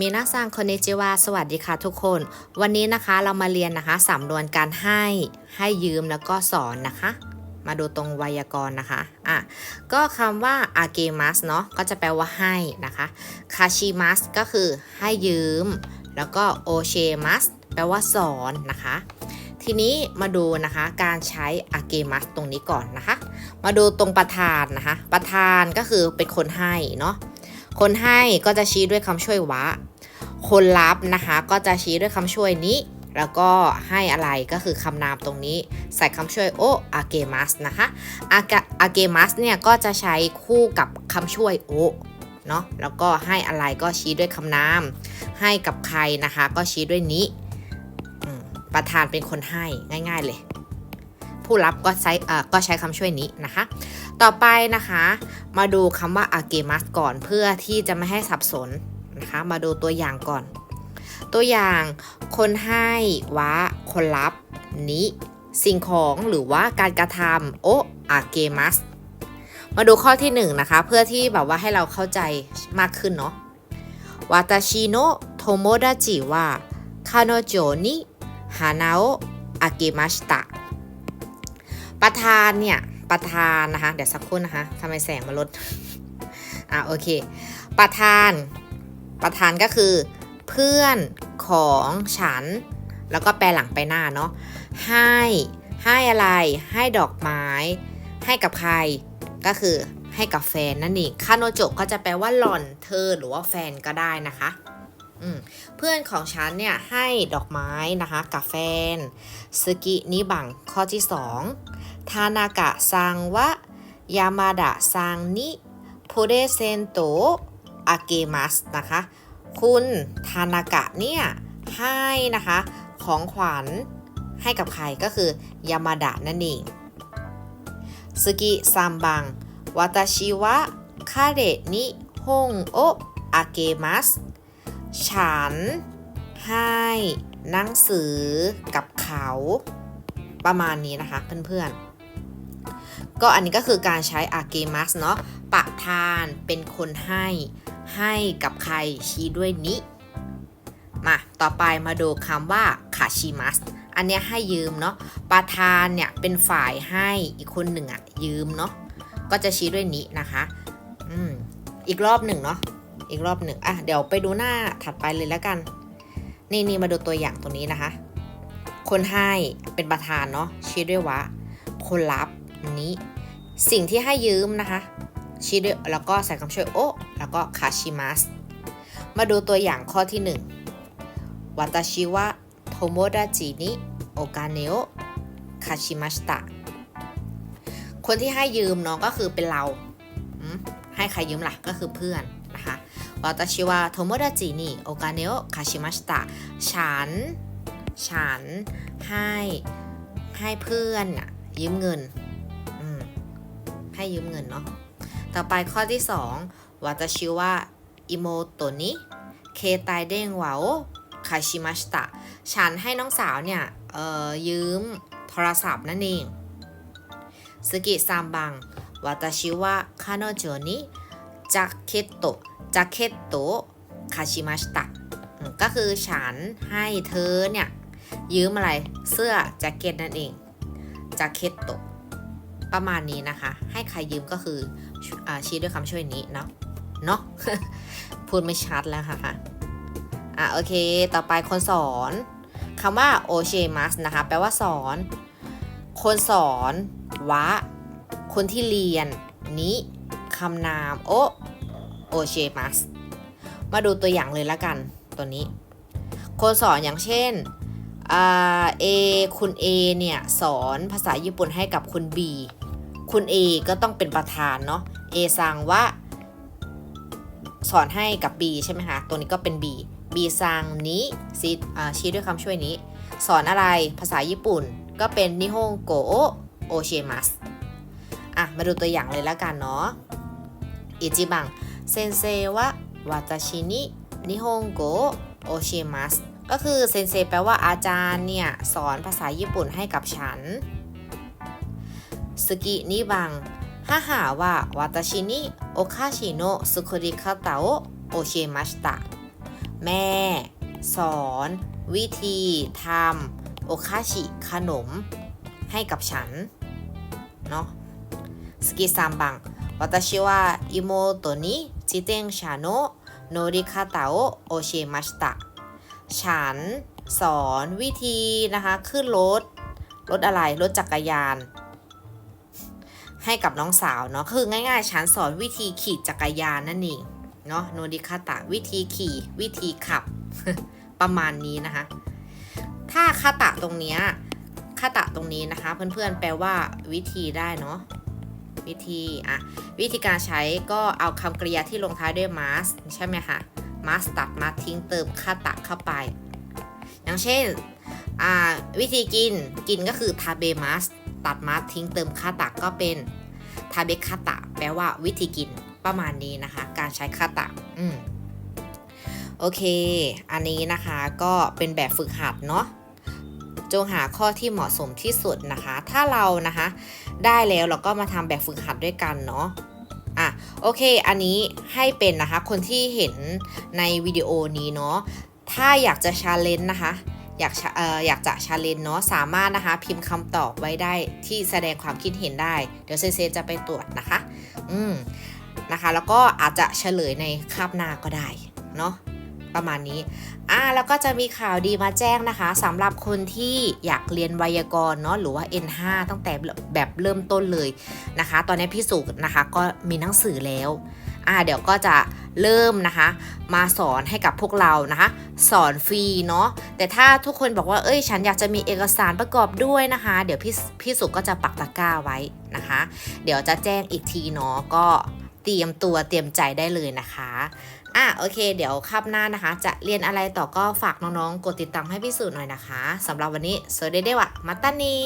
มีนาซังคอนนิจิวาสวัสดีค่ะทุกคน วันนี้นะคะเรามาเรียนนะคะสำนวนการให้ ให้ยืมแล้วก็สอนนะคะ มาดูตรงไวยากรณ์นะคะอะก็คำว่าอาเกมัสเนาะก็จะแปลว่าให้นะคะคาชิมัสก็คือให้ยืม แล้วก็โอเชมัสแปลว่าสอนนะคะทีนี้มาดูนะคะการใช้อาเกมัสตรงนี้ก่อนนะคะ มาดูตรงประธานนะคะ ประธานก็คือเป็นคนให้เนาะ คนให้ก็จะชี้ด้วยคำช่วยวะ คนรับนะคะก็จะชี้ด้วยคำช่วยนี้ แล้วก็ให้อะไรก็คือคำนามตรงนี้ ใส่คำช่วยโออาเกมัสนะคะอากอาเกมัสเนี่ยก็จะใช้คู่กับคำช่วยโอเนาะแล้วก็ให้อะไรก็ชี้ด้วยคำนาม ให้กับใครนะคะ ก็ชี้ด้วยนี้ประธานเป็นคนให้ง่าย ๆเลย ผู้รับก็ใช้ก็ใช้คำช่วยนี้นะคะ ต่อไปนะคะ มาดูคำว่าอาเกมัสก่อนเพื่อที่จะไม่ให้สับสนนะคะ มาดูตัวอย่างก่อน ตัวอย่างคนให้วะคนรับนี้ สิ่งของหรือว่าการกระทำโออาเกมัสมาดูข้อที่หนึ่งนะคะ เพื่อที่แบบว่าให้เราเข้าใจมากขึ้นเนาะวาตาชิโนะโทโมดาจิวะคาโนโจนิฮานาโออาเกมัสตะ ประธานเนี่ยประธานนะคะ เดี๋ยวสักครู่นะคะทำไมแสงมาลดอะโอเค ประธาน ประธานก็คือ เพื่อนของฉัน แล้วก็แปลหลังไปหน้าเนาะให้ให้อะไร ให้ดอกไม้ ให้กับใครก็คือให้กับแฟนนั่นเองคาโนโจก็จะแปลว่าหล่อนเธอหรือว่าแฟนก็ได้นะคะเพื่อนของฉันเนี่ยให้ดอกไม้นะคะกับแฟนสกินิบังข้อที่ 2 ทานากะซังวะยามาดะซังนิโพเดเซนโตอาเกมัสนะคะ คุณทานากะเนี่ยให้นะคะของขวัญให้กับใครก็คือยามาดะนั่นเองสกิซัมบังวาตาชิวะคาเรนิฮงโออาเกมัสฉันให้หนังสือกับเขา ประมาณนี้นะคะเพื่อนๆ ก็อันนี้ก็คือการใช้อาเกมัสเนาะประธานเป็นคนให้ ให้กับใครชี้ด้วยนิมา ต่อไปมาดูคำว่าคาชิมัสอันนี้ให้ยืมเนาะประธานเนี่ยเป็นฝ่ายให้อีกคนหนึ่งอะยืมเนาะก็จะชี้ด้วยนินะคะอืมอีกรอบหนึ่งเนาะอีกรอบหนึ่งอะเดี๋ยวไปดูหน้าถัดไปเลยแล้วกัน นี่นี่มาดูตัวอย่างตรงนี้นะคะ คนให้เป็นประธานเนาะชี้ด้วยวะ คนรับ นี้ สิ่งที่ให้ยืมนะคะชี้ด้วยแล้วก็ใส่คำช่วยโอแล้วก็คาชิมัสมาดูตัวอย่างข้อที่หนึ่งวาตาชิวะโทโมดาจินิโอกาเนโอคาชิมัสตะคนที่ให้ยืมเนาะก็คือเป็นเราให้ใครยืมล่ะก็คือเพื่อนนะคะวาตาชิวะโทโมดาจินิโอกาเนโอคาชิมัสตะฉัน ฉันให้ให้เพื่อนน่ะยืมเงิน ให้ยืมเงินเนาะ ต่อไปข้อที่2วาตาชิวะอิโมโตนิเคไตเด้งวาโอคาชิมัสตะ ฉันให้น้องสาวเนี่ยเอ่อยืมโทรศัพท์นั่นเองสกิซัมบังวาตาชิวะคาโนโจนิจักเก็ตโตจักเก็ตโตคาชิมัสตะก็คือฉันให้เธอเนี่ย ยืมอะไรเสื้อแจ็คเก็ตนั่นเองแจักเก็ตโต ประมาณนี้นะคะ ให้ใครยืมก็คืออชี้ด้วยคำช่วยนี้เนาะเนาะพูดไม่ชัดแล้วค่ะค่ะอะโอเค ต่อไปคนสอนคำว่าโอเชมัสนะคะ แปลว่าสอน คนสอนวะ คนที่เรียน นี้คำนามโอโอเชมัสมาดูตัวอย่างเลยละกัน ตัวนี้ คนสอนอย่างเช่นเอคุณ A เนี่ย สอนภาษาญี่ปุ่นให้กับคุณ B คุณ A ก็ต้องเป็นประธานเนาะ A สั่งว่าสอนให้กับ B ใช่ไหมคะ ตัวนี้ก็เป็น B B สั่งนี้ซีชี้ด้วยคำช่วยนี้ สอนอะไรภาษาญี่ปุ่น ก็เป็นนิฮงโกโอเชมัสอะ มาดูตัวอย่างเลยแล้วกันเนาะอิจิบังเซนเซวะวาตาชินินิฮงโกโอเชมัสก็คือเซนเซแปลว่าอาจารย์เนี่ย สอนภาษาญี่ปุ่นให้กับฉัน สกินิบัง母は私にお菓子の作り方を教えました แม่ สอน วิธีทำโอคาชิขนม ให้กับฉัน เนาะสกิซัมบัง私は妹に自転車の乗り方を教えましたฉันสอนวิธีนะคะ ขึ้นรถ รถอะไร รถจักรยาน ให้กับน้องสาวเนาะคือง่ายๆฉันสอนวิธีขี่จักรยานนั่นเองเนาะโนดิคาตะวิธีขี่วิธีขับ ประมาณนี้นะคะ ถ้าคาตะตรงเนี้ยคาตะตรงนี้นะคะ เพื่อนๆแปลว่าวิธีได้เนาะวิธีอะวิธีการใช้ก็เอาคำกริยาที่ลงท้ายด้วย mas ใช่ไหมคะ mas ตัดมาทิ้งเติมคาตะเข้าไป อย่างเช่นอ่าวิธีกินกินก็คือทาเบมัส ตัดมาทิ้งเติมคาตะก็เป็นทาเบคาตะ แปลว่าวิธีกินประมาณนี้นะคะ การใช้คาตะ อืมโอเค อันนี้นะคะก็เป็นแบบฝึกหัดเนาะจงหาข้อที่เหมาะสมที่สุดนะคะ ถ้าเรานะคะ ได้แล้วเราก็มาทำแบบฝึกหัดด้วยกันเนาะอะโอเค อันนี้ให้เป็นนะคะ คนที่เห็นในวิดีโอนี้เนาะถ้าอยากจะชาเลนจ์นะคะ อยากออยากจะชาเลนจ์เนาะสามารถนะคะ พิมพ์คำตอบไว้ได้ที่แสดงความคิดเห็นได้ เดี๋ยวเซเซจะไปตรวจนะคะ อืมนะคะ แล้วก็อาจจะเฉลยในคาบหน้าก็ได้เนาะประมาณนี้ อ่า แล้วก็จะมีข่าวดีมาแจ้งนะคะสำหรับคนที่อยากเรียนไวยากรณ์เนาะหรือว่า N5 ตั้งแต่แบบเริ่มต้นเลยนะคะ ตอนนี้พี่สุนะคะก็มีหนังสือแล้ว อ่าเดี๋ยวก็จะเริ่มนะคะ มาสอนให้กับพวกเรานะคะ สอนฟรีเนาะแต่ถ้าทุกคนบอกว่าเอ้ย ฉันอยากจะมีเอกสารประกอบด้วยนะคะ เดี๋ยวพี่พี่สุก็จะปักตะกร้าไว้นะคะ เดี๋ยวจะแจ้งอีกทีเนาะก็เตรียมตัวเตรียมใจได้เลยนะคะอะโอเค เดี๋ยวคาบหน้านะคะ จะเรียนอะไรต่อก็ฝากน้องๆ กดติดตามให้พี่สุหน่อยนะคะสำหรับวันนี้สวัสดีเดวะมาตานี